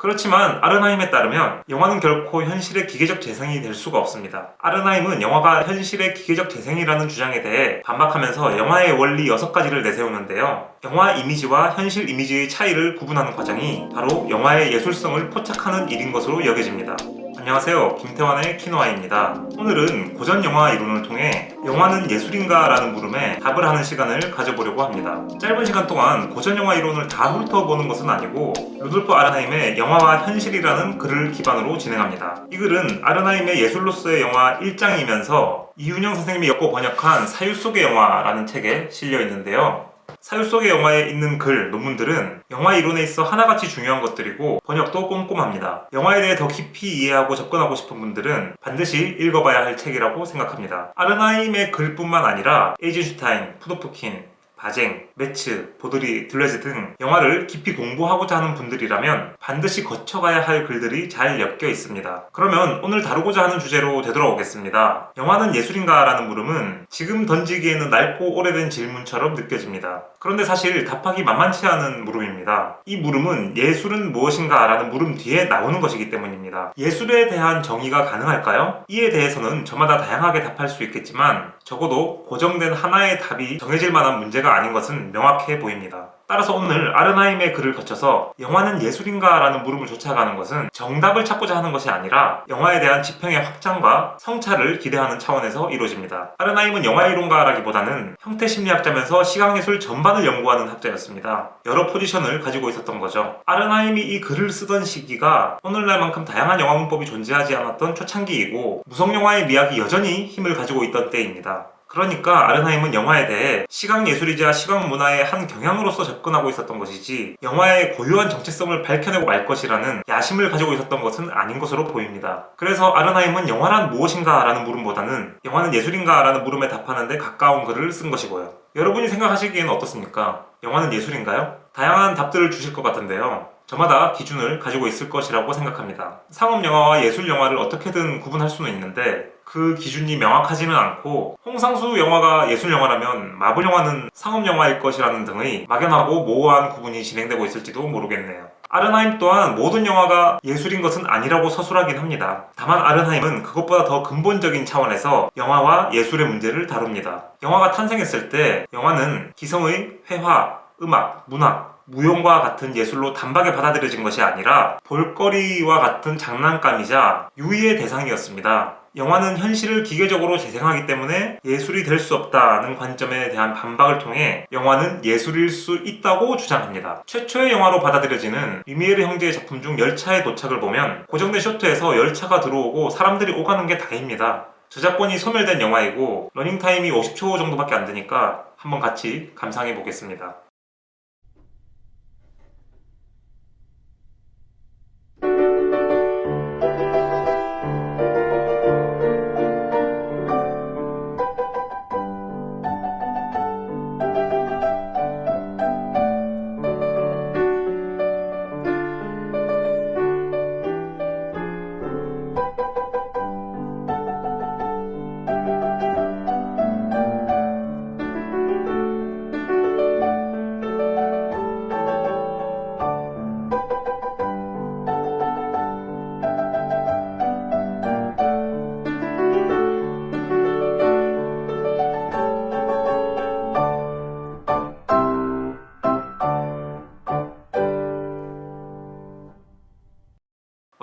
그렇지만 아르나임에 따르면 영화는 결코 현실의 기계적 재생이 될 수가 없습니다. 아르나임은 영화가 현실의 기계적 재생이라는 주장에 대해 반박하면서 영화의 원리 6가지를 내세우는데요. 영화 이미지와 현실 이미지의 차이를 구분하는 과정이 바로 영화의 예술성을 포착하는 일인 것으로 여겨집니다. 안녕하세요. 김태환의 키노아입니다. 오늘은 고전 영화 이론을 통해 영화는 예술인가? 라는 물음에 답을 하는 시간을 가져보려고 합니다. 짧은 시간 동안 고전 영화 이론을 다 훑어보는 것은 아니고 루돌프 아르나임의 영화와 현실이라는 글을 기반으로 진행합니다. 이 글은 아르나임의 예술로서의 영화 1장이면서 이윤영 선생님이 엮어 번역한 사유 속의 영화라는 책에 실려 있는데요. 사유 속의 영화에 있는 글, 논문들은 영화 이론에 있어 하나같이 중요한 것들이고 번역도 꼼꼼합니다. 영화에 대해 더 깊이 이해하고 접근하고 싶은 분들은 반드시 읽어봐야 할 책이라고 생각합니다. 아르나임의 글뿐만 아니라 에이젠슈타인, 푸도프킨, 바쟁, 매츠, 보드리, 들레즈 등 영화를 깊이 공부하고자 하는 분들이라면 반드시 거쳐가야 할 글들이 잘 엮여 있습니다. 그러면 오늘 다루고자 하는 주제로 되돌아오겠습니다. 영화는 예술인가? 라는 물음은 지금 던지기에는 낡고 오래된 질문처럼 느껴집니다. 그런데 사실 답하기 만만치 않은 물음입니다. 이 물음은 예술은 무엇인가? 라는 물음 뒤에 나오는 것이기 때문입니다. 예술에 대한 정의가 가능할까요? 이에 대해서는 저마다 다양하게 답할 수 있겠지만 적어도 고정된 하나의 답이 정해질 만한 문제가 아닌 것은 명확해 보입니다. 따라서 오늘 아르나임의 글을 거쳐서 영화는 예술인가? 라는 물음을 쫓아가는 것은 정답을 찾고자 하는 것이 아니라 영화에 대한 지평의 확장과 성찰을 기대하는 차원에서 이루어집니다. 아르나임은 영화 이론가라기보다는 형태 심리학자면서 시각예술 전반을 연구하는 학자였습니다. 여러 포지션을 가지고 있었던 거죠. 아르나임이 이 글을 쓰던 시기가 오늘날만큼 다양한 영화 문법이 존재하지 않았던 초창기이고 무성 영화의 미학이 여전히 힘을 가지고 있던 때입니다. 그러니까 아르나임은 영화에 대해 시각 예술이자 시각 문화의 한 경향으로서 접근하고 있었던 것이지 영화의 고유한 정체성을 밝혀내고 말 것이라는 야심을 가지고 있었던 것은 아닌 것으로 보입니다. 그래서 아르나임은 영화란 무엇인가 라는 물음보다는 영화는 예술인가 라는 물음에 답하는데 가까운 글을 쓴 것이고요. 여러분이 생각하시기에는 어떻습니까? 영화는 예술인가요? 다양한 답들을 주실 것 같은데요. 저마다 기준을 가지고 있을 것이라고 생각합니다. 상업 영화와 예술 영화를 어떻게든 구분할 수는 있는데 그 기준이 명확하지는 않고 홍상수 영화가 예술 영화라면 마블 영화는 상업 영화일 것이라는 등의 막연하고 모호한 구분이 진행되고 있을지도 모르겠네요. 아른하임 또한 모든 영화가 예술인 것은 아니라고 서술하긴 합니다. 다만 아른하임은 그것보다 더 근본적인 차원에서 영화와 예술의 문제를 다룹니다. 영화가 탄생했을 때 영화는 기성의 회화, 음악, 문학, 무용과 같은 예술로 단박에 받아들여진 것이 아니라 볼거리와 같은 장난감이자 유의의 대상이었습니다. 영화는 현실을 기계적으로 재생하기 때문에 예술이 될 수 없다는 관점에 대한 반박을 통해 영화는 예술일 수 있다고 주장합니다. 최초의 영화로 받아들여지는 리미에르 형제의 작품 중 열차의 도착을 보면 고정된 쇼트에서 열차가 들어오고 사람들이 오가는 게 다입니다. 저작권이 소멸된 영화이고 러닝타임이 50초 정도밖에 안 되니까 한번 같이 감상해 보겠습니다.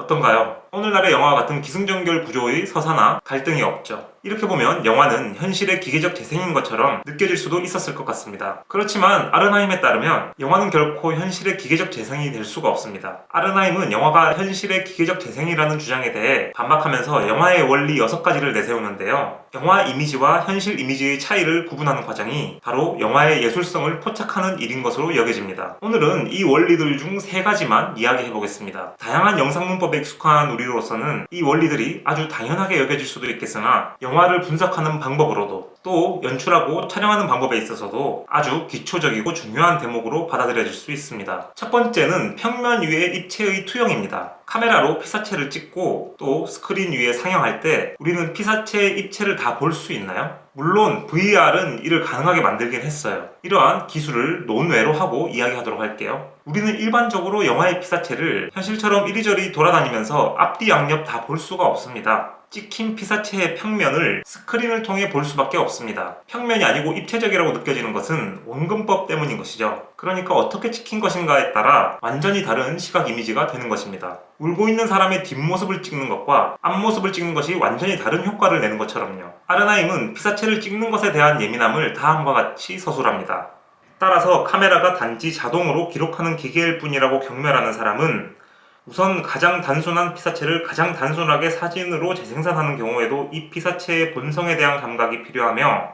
어떤가요? 오늘날의 영화와 같은 기승전결 구조의 서사나 갈등이 없죠. 이렇게 보면 영화는 현실의 기계적 재생인 것처럼 느껴질 수도 있었을 것 같습니다. 그렇지만 아르나임에 따르면 영화는 결코 현실의 기계적 재생이 될 수가 없습니다. 아르나임은 영화가 현실의 기계적 재생이라는 주장에 대해 반박하면서 영화의 원리 6가지를 내세우는데요. 영화 이미지와 현실 이미지의 차이를 구분하는 과정이 바로 영화의 예술성을 포착하는 일인 것으로 여겨집니다. 오늘은 이 원리들 중 세 가지만 이야기해 보겠습니다. 다양한 영상 문법에 익숙한 우리로서는 이 원리들이 아주 당연하게 여겨질 수도 있겠으나 영화를 분석하는 방법으로도 또 연출하고 촬영하는 방법에 있어서도 아주 기초적이고 중요한 대목으로 받아들여질 수 있습니다. 첫 번째는 평면 위의 입체의 투영입니다. 카메라로 피사체를 찍고 또 스크린 위에 상영할 때 우리는 피사체의 입체를 다 볼 수 있나요? 물론 VR은 이를 가능하게 만들긴 했어요. 이러한 기술을 논외로 하고 이야기하도록 할게요. 우리는 일반적으로 영화의 피사체를 현실처럼 이리저리 돌아다니면서 앞뒤 양옆 다 볼 수가 없습니다. 찍힌 피사체의 평면을 스크린을 통해 볼 수밖에 없습니다. 평면이 아니고 입체적이라고 느껴지는 것은 원근법 때문인 것이죠. 그러니까 어떻게 찍힌 것인가에 따라 완전히 다른 시각 이미지가 되는 것입니다. 울고 있는 사람의 뒷모습을 찍는 것과 앞모습을 찍는 것이 완전히 다른 효과를 내는 것처럼요. 아르나임은 피사체를 찍는 것에 대한 예민함을 다음과 같이 서술합니다. 따라서 카메라가 단지 자동으로 기록하는 기계일 뿐이라고 경멸하는 사람은 우선 가장 단순한 피사체를 가장 단순하게 사진으로 재생산하는 경우에도 이 피사체의 본성에 대한 감각이 필요하며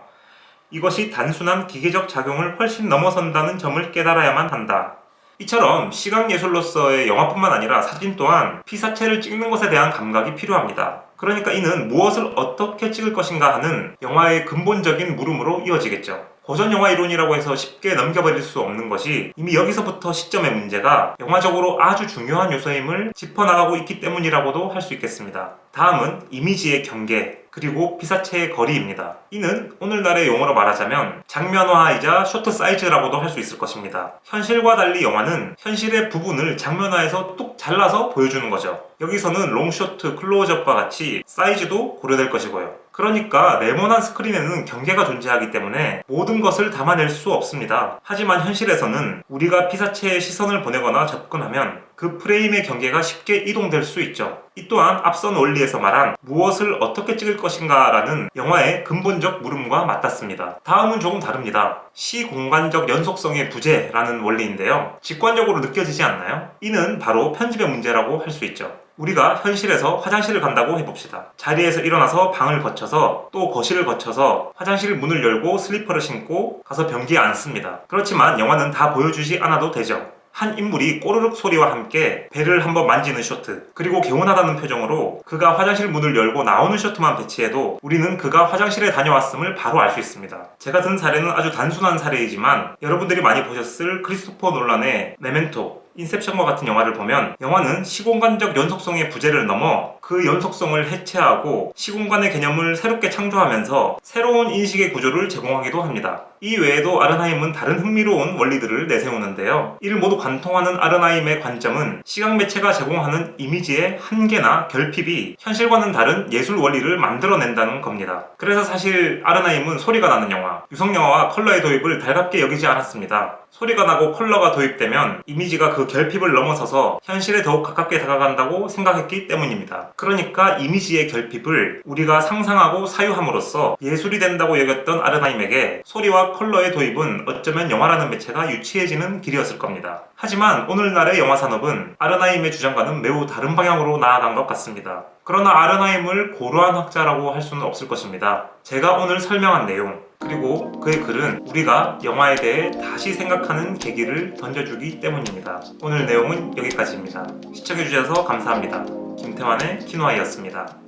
이것이 단순한 기계적 작용을 훨씬 넘어선다는 점을 깨달아야만 한다. 이처럼 시각예술로서의 영화뿐만 아니라 사진 또한 피사체를 찍는 것에 대한 감각이 필요합니다. 그러니까 이는 무엇을 어떻게 찍을 것인가 하는 영화의 근본적인 물음으로 이어지겠죠. 고전 영화 이론이라고 해서 쉽게 넘겨버릴 수 없는 것이 이미 여기서부터 시점의 문제가 영화적으로 아주 중요한 요소임을 짚어나가고 있기 때문이라고도 할 수 있겠습니다. 다음은 이미지의 경계, 그리고 피사체의 거리입니다. 이는 오늘날의 용어로 말하자면 장면화이자 쇼트 사이즈라고도 할 수 있을 것입니다. 현실과 달리 영화는 현실의 부분을 장면화해서 뚝 잘라서 보여주는 거죠. 여기서는 롱쇼트, 클로즈업과 같이 사이즈도 고려될 것이고요. 그러니까 네모난 스크린에는 경계가 존재하기 때문에 모든 것을 담아낼 수 없습니다. 하지만 현실에서는 우리가 피사체에 시선을 보내거나 접근하면 그 프레임의 경계가 쉽게 이동될 수 있죠. 이 또한 앞선 원리에서 말한 무엇을 어떻게 찍을 것인가 라는 영화의 근본적 물음과 맞닿습니다. 다음은 조금 다릅니다. 시공간적 연속성의 부재라는 원리인데요. 직관적으로 느껴지지 않나요? 이는 바로 편집의 문제라고 할 수 있죠. 우리가 현실에서 화장실을 간다고 해봅시다. 자리에서 일어나서 방을 거쳐서 또 거실을 거쳐서 화장실 문을 열고 슬리퍼를 신고 가서 변기에 앉습니다. 그렇지만 영화는 다 보여주지 않아도 되죠. 한 인물이 꼬르륵 소리와 함께 배를 한번 만지는 쇼트 그리고 개운하다는 표정으로 그가 화장실 문을 열고 나오는 쇼트만 배치해도 우리는 그가 화장실에 다녀왔음을 바로 알 수 있습니다. 제가 든 사례는 아주 단순한 사례이지만 여러분들이 많이 보셨을 크리스토퍼 놀란의 메멘토 인셉션과 같은 영화를 보면 영화는 시공간적 연속성의 부재를 넘어 그 연속성을 해체하고 시공간의 개념을 새롭게 창조하면서 새로운 인식의 구조를 제공하기도 합니다. 이 외에도 아르나임은 다른 흥미로운 원리들을 내세우는데요. 이를 모두 관통하는 아르나임의 관점은 시각 매체가 제공하는 이미지의 한계나 결핍이 현실과는 다른 예술 원리를 만들어낸다는 겁니다. 그래서 사실 아르나임은 소리가 나는 영화, 유성 영화와 컬러의 도입을 달갑게 여기지 않았습니다. 소리가 나고 컬러가 도입되면 이미지가 그 결핍을 넘어서서 현실에 더욱 가깝게 다가간다고 생각했기 때문입니다. 그러니까 이미지의 결핍을 우리가 상상하고 사유함으로써 예술이 된다고 여겼던 아르나임에게 소리와 컬러의 도입은 어쩌면 영화라는 매체가 유치해지는 길이었을 겁니다. 하지만 오늘날의 영화 산업은 아르나임의 주장과는 매우 다른 방향으로 나아간 것 같습니다. 그러나 아르나임을 고루한 학자라고 할 수는 없을 것입니다. 제가 오늘 설명한 내용, 그리고 그의 글은 우리가 영화에 대해 다시 생각하는 계기를 던져주기 때문입니다. 오늘 내용은 여기까지입니다. 시청해주셔서 감사합니다. 김태환의 키노아이였습니다.